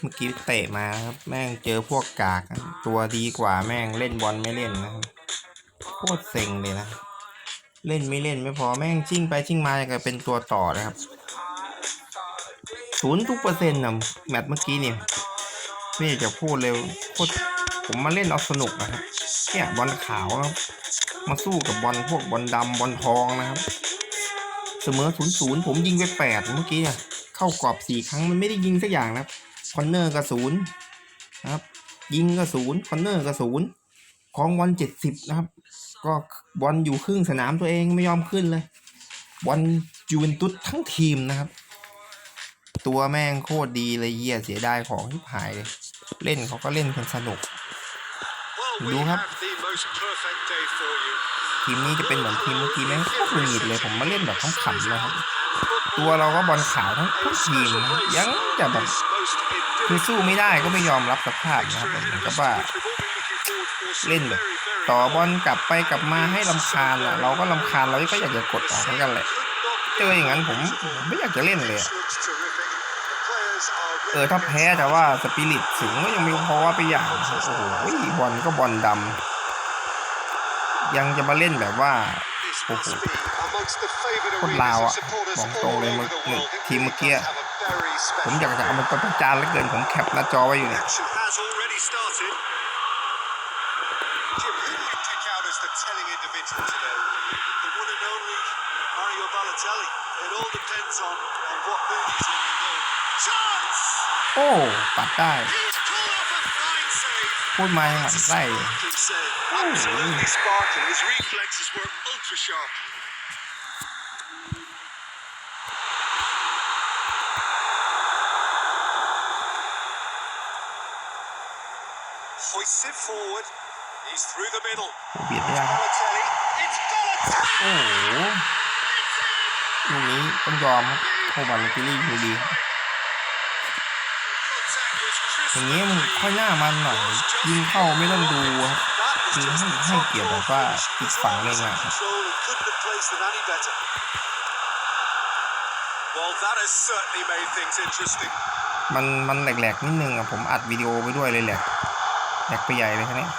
เมื่อกี้เตะมาครับ แม่งเจอพวกกาก ตัวดีกว่าแม่งเล่นบอลไม่เล่นนะครับโคตรเซ็งเลยนะ เล่นไม่เล่นไม่พอแม่งชิ่งไปชิ่งมาอย่างกับเป็นตัวต่อนะครับศูนย์ทุกเปอร์เซ็นต์นะแมตช์เมื่อกี้เนี่ยไม่อยากจะพูดเลยโคตรผมมาเล่นเอาสนุกนะครับเนี่ยบอลขาวครับมาสู้กับบอลพวกบอลดำบอลทองนะครับ เสมอศูนย์ศูนย์ผมยิงไปแปดเมื่อกี้อะเข้ากรอบสี่ครั้งมันไม่ได้ยิงสักอย่างนะครับ คอนเนอร์ก็ศูนย์นะครับ ยิงก็ศูนย์คอนเนอร์ก็ศูนย์ของบอลเจ็ดสิบนะครับ ก็บอลอยู่ครึ่งสนามตัวเองไม่ยอมขึ้นเลยบอลยูเวนตุสทั้งทีมนะครับ ตัวแม่งโคตรดีเลยเหี้ยเสียดายของที่หายเลยเล่นเขาก็เล่นกันสนุกดูครับทีมนี้จะเป็นเหมือนทีมเมื่อกี้แม่งโคตรหงุดหงิดเลยผมมาเล่นแบบขำๆเลยครับ ตัวเราก็บอลขาวทั้งทุกทีมนะยังจะแบบ คือสู้ไม่ได้ก็ไม่ยอมรับสภาพนะครับเหมือนกับว่า เล่นแบบต่อบอลกลับไปกลับมาให้ลำคาญอะ เราก็ลำคาญเราก็อยากจะกดออกเหมือนกันแหละเจออย่างนั้นผมไม่อยากจะเล่นเลยเออถ้าแพ้แต่ว่าสปิริตสูงก็ยังมีพอว่าไปอย่างโอ้โหบอลก็บอลดำยังจะมาเล่นแบบว่า โอ้โหคนลาวอะบอกตรงเลยมึงมึงทีมเมื่อกี้อะผมอยากจะเอามันประจานเหลือเกินผมแคปหน้าจอไว้อยู่เนี่ย Jim, who do you pick out as the telling individual today? The one and only Mario Balotelli. It all depends on, on what mood he's in. You know. Chance! โอ้ปัดได้ He's pulled off a fine save. พูดมาให้หมันไส้เลย Sparkling save. Absolutely sparkling. His reflexes were ultra sharp. Hoists it forward. He's through the middle. เบียดไม่ได้ครับ Balotelli. It's Balotelli! โอ้โหลูกนี้ต้องยอมครับโคบาลติลี่ดูดีอย่างนี้มันค่อยหน้ามันหน่อยยิงเข้าไม่ต้องดูครับคือให้ให้เกียรติแบบว่าอีกฝั่งหนึ่งอะครับ Well, that has certainly made things interesting. มันมันแหลกๆนิดนึงอะผมอัดวิดีโอไปด้วยเลยแหลกแหลกไปใหญ่เลยครับเนี่ย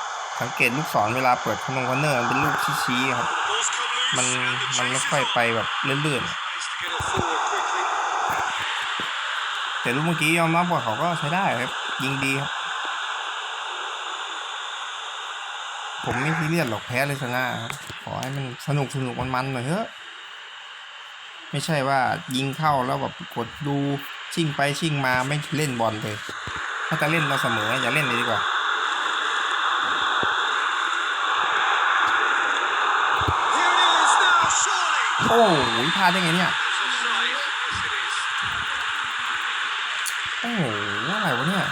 สังเกตลูกศรเวลาเปิดคอนงคอนเนอร์มันเป็นลูกชี้ๆครับ Ball's come loose. มัน and the มันไม่ chase ค่อย is on. ไปแบบเลื่อน Managed to get it forward quickly. ๆแต่ลูกเมื่อกี้ยอมรับว่าเขาก็ใช้ได้ครับยิงดีครับ ผมไม่ซีเรียสหรอกแพ้เลยชนะครับขอให้มันสนุกสนุกมันๆหน่อยเถอะ ไม่ใช่ว่ายิงเข้าแล้วแบบกดดูชิ่งไปชิ่งมาไม่เล่นบอลเลย ถ้าจะเล่นเราเสมออย่าเล่นเลยดีกว่าโอ้โหพลาดได้ไงเนี่ย โอ้โหอะไรวะเนี่ย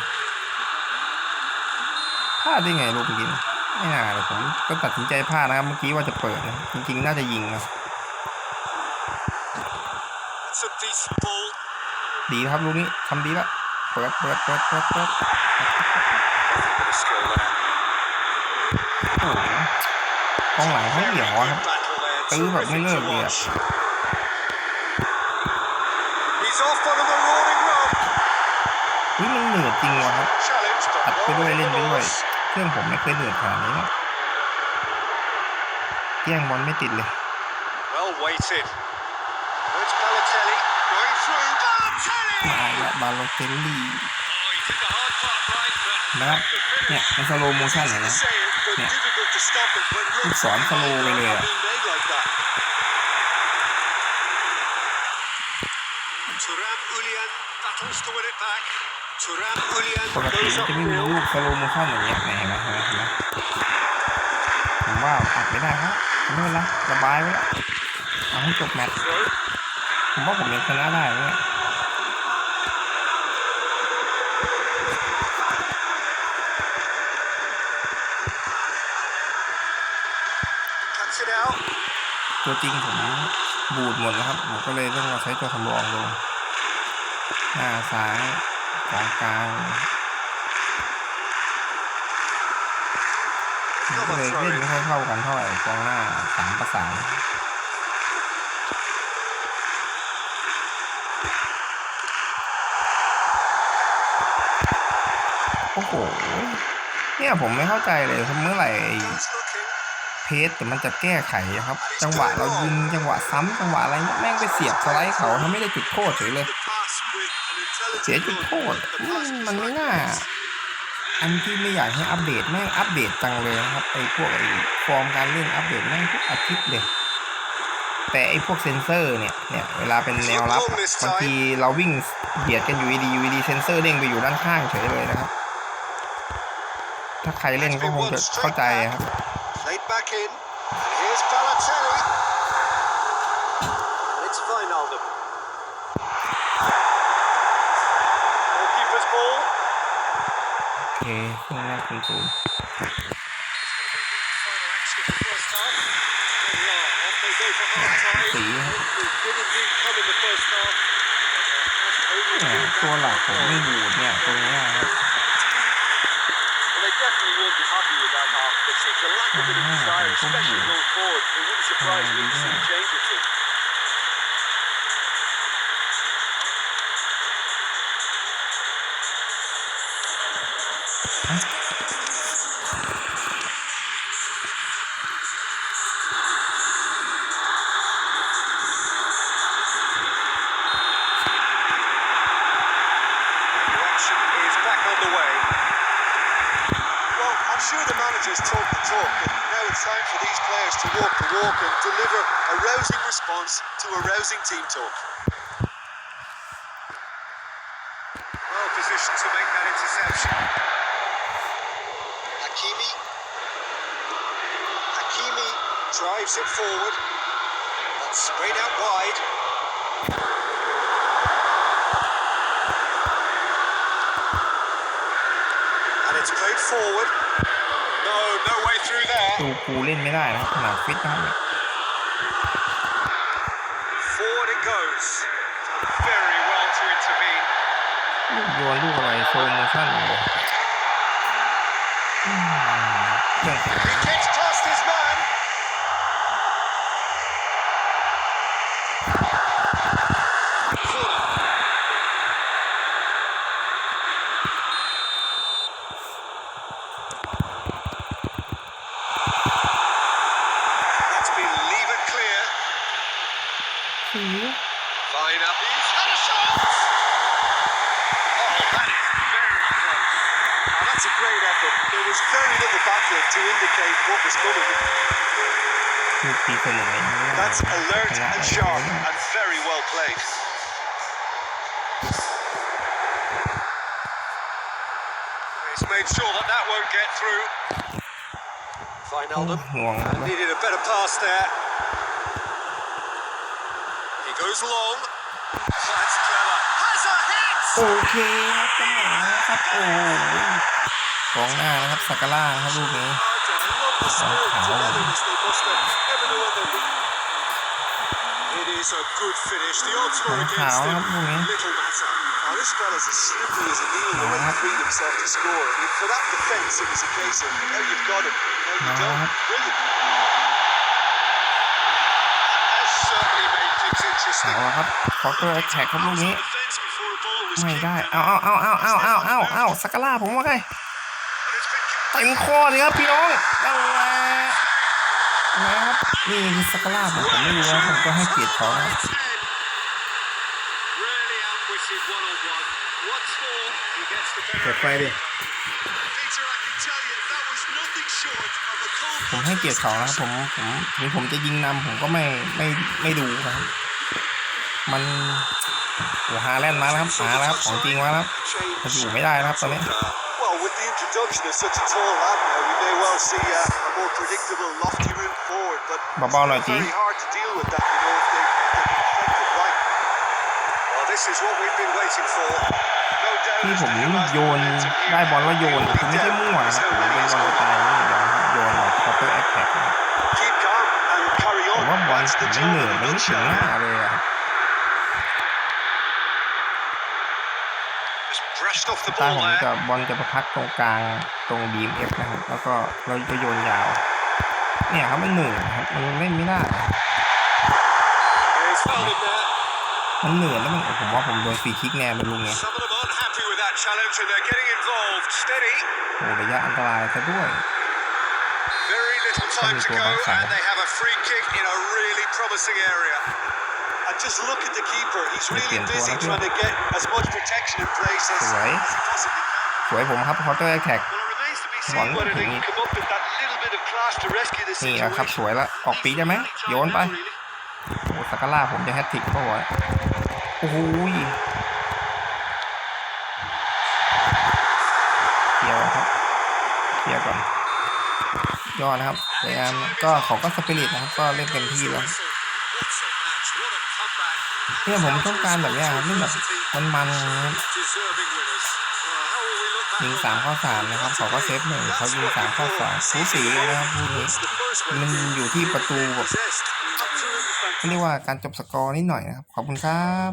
พลาดได้ไงลูกเมื่อกี้ ผมก็ตัดสินใจพลาดนะครับ เมื่อกี้ว่าจะเปิดนะจริงๆ น่าจะยิงนะดีครับลูกนี้ทำดีละเปิดเปิดเปิดเปิดเปิดโอ้โหกองหลังเขาเหี่ยว good อะครับตื้อแบบไม่เลิกเลยอะ watch. He's off on a marauding run. เฮ้ยมันเหนื่อยจริงวะครับอัดไปด้วยเล่นไปด้วย เครื่องผมไม่เคยเหนื่อยขนาดนี้ แย่งบอลไม่ติดเลย Well weighted. Oh, it's Balotelli going through. Balotelli! มาละบาโลเตลลี่ Oh, he did the hard part right, but นะครับ เนี่ยมันสโลโมชั่นเลย to นะ say it, but Yeah. difficult to stop it when ลูก runs ศรสโลว์ไปเลย are อะ being made like that. Turan Ulian battles to win it back. Turan Ulian ปกติ goes มันจะไม่มีลูก upfield. สโลโมชั่นอย่างเงี้ยเนี่ยเห็นไหมเห็นไหมเห็นไหมผมว่าอัดไม่ได้ครับ ไม่เป็นไรระบายไว้ละเอาให้จบแมตช์ Throw. ผมว่าผมยังชนะได้เนี่ย Cuts it out. ตัวจริงผมบูดหมดแล้วครับ ผมก็เลยต้องมาใช้ตัวสำรองลง หน้าซ้ายกลางกลาง ผมก็เลยเล่นไม่ค่อยเข้ากันเท่าไหร่กองหน้าสามประสานโอ้โห เนี่ยผมไม่เข้าใจเลยเมื่อไหร่เพจแต่มันจะแก้ไขครับ จังหวะเรายิงจังหวะซ้ำจังหวะอะไรแม่งไปเสียบสไลด์เขาทำไม่ได้จุดโทษเฉยเลย เสียจุดโทษมันไม่น่า อันที่ไม่อยากให้อัปเดตแม่งอัปเดตจังเลยนะครับไอ้พวกไอ้ฟอร์มการเล่นอัปเดตแม่งทุกอาทิตย์เลย แต่ไอ้พวกเซนเซอร์เนี่ยเนี่ยเวลาเป็นแนวรับบางทีเราวิ่งเบียดกันอยู่ดีอยู่ดีเซนเซอร์เด้งไปอยู่ด้านข้างเฉยเลยนะครับ ถ้าใครเล่นก็คงจะเข้าใจครับ It's Vinaldum. เคครึ่งแรกสูนยสีตัวหลักของไม่อยู่เนี่ยตรงนี้ครับอ่าจะเป็นผู้ห the talk the talk, but now it's time for these players to walk the walk and deliver a rousing response to a rousing team talk. Well positioned to make that interception. Hakimi. Hakimi drives it forward. That's sprayed out wide. And it's played forward. ตูกูเล่นไม่ได้นะครับขนาดฟิตนะครับ Forward it goes. Done very well to intervene. ลูกโยนลูกอะไรโซโมชั่นเลยอืมเครื่อง what was coming. That's alert and sharp and very well played. He's made sure that that won't get through. Vinaldum needed a better pass there. He goes long. That's clever. Has a hit! Okay, โอ้โหสองหน้านะครับสักกาล่าครับลูกนี้ สองขาวสองขาวครับพวกนี้ Now this fella's as slippery as an eel the way he freed himself to score. I mean, for that defence, it was a case of now you've got him, now you don't. Brilliant. That certainly made things interesting. เอาละครับขอตัวแท็กครับลูกนี้ ไม่ได้ เอาเอาเอาเอาเอาเอาเอาสกัลล่าผมว่าไง เต็มข้อเลยครับพี่น้องนั่นแหละนะครับนี่คือสักการ่าผมไม่รู้นะผมก็ให้เกียรติเขานะเปิดไฟดิผมให้เกียรติเขานะผมผมถึงผมจะยิงนำผมก็ไม่ไม่ไม่ดูครับ มันโอ้ฮาแลนด์มาแล้วครับหาแล้วครับของจริงมาแล้วครับมันอยู่ไม่ได้นะครับตอนนี้ Well, with the introduction of such a tall lad now, we may well see a, a more predictable, lofty route forward, but it's เบาๆหน่อยจี very hard to deal with that, you know, if they if they can deflect it right. Well, this is what we've been waiting for. No doubt ที่ as ผม to who has the โยน momentum here. ได้บอลแล้วโยน Really คือไม่ใช่ down มั่วนะ is ครับ how ผม really เป็น is บอล going. สไตล์นี่โยนแบบคอร์เตอร์แอคแท็ก Keep calm and carry ผม on. ว่าบอล That's ผม the ไม่ job เหนื่อย of a มัน good ไม่ถึง shot. หน้าเลยอะ ต้ ball ผม there. จะบอลจะประพักตรงกลางตรงบีมเอฟนะครับ แล้วก็เราจะโยนยาว เนี่ยครับมันเหนื่อยครับมันเล่นไม่ได้ He's found him there. มันเหนื่อยแล้วมันผมว่าผมโดนฟรีคิกแน่เป็นลุงไง Some of them unhappy with that challenge and they're getting involved. Steady. โอ้ระยะอันตรายซะด้วย Very little time to go, and they have a free kick in a really promising area. And just look at the keeper. He's really busy trying to get as much protection in place as, as he possibly can. สวยผมครับ counter attack Well, it remains to be One seen whether they thing. can come up with that little bit of class to rescue this นี่นะครับ สวยละออกปีกได้ไหม โยนไปโอ้สักการ่าผมจะแฮตทริกเข้าไว้โอ้โหยเคลียร์ก่อนครับเคลียร์ก่อน ยอดนะครับพยายามก็เขาก็สปิริตนะครับ ก็เล่นเต็มที่แล้ว เนี่ยผมต้องการแบบนี้ครับนี่แบบมันมันยิงสามข้อสามนะครับเขาก็เซฟหนึ่งเขายิงสามข้อสองสูสีเลยนะครับพูดนี้มันอยู่ที่ประตูแบบเรียกว่าการจบสกอร์นิดหน่อยนะครับ ขอบคุณครับ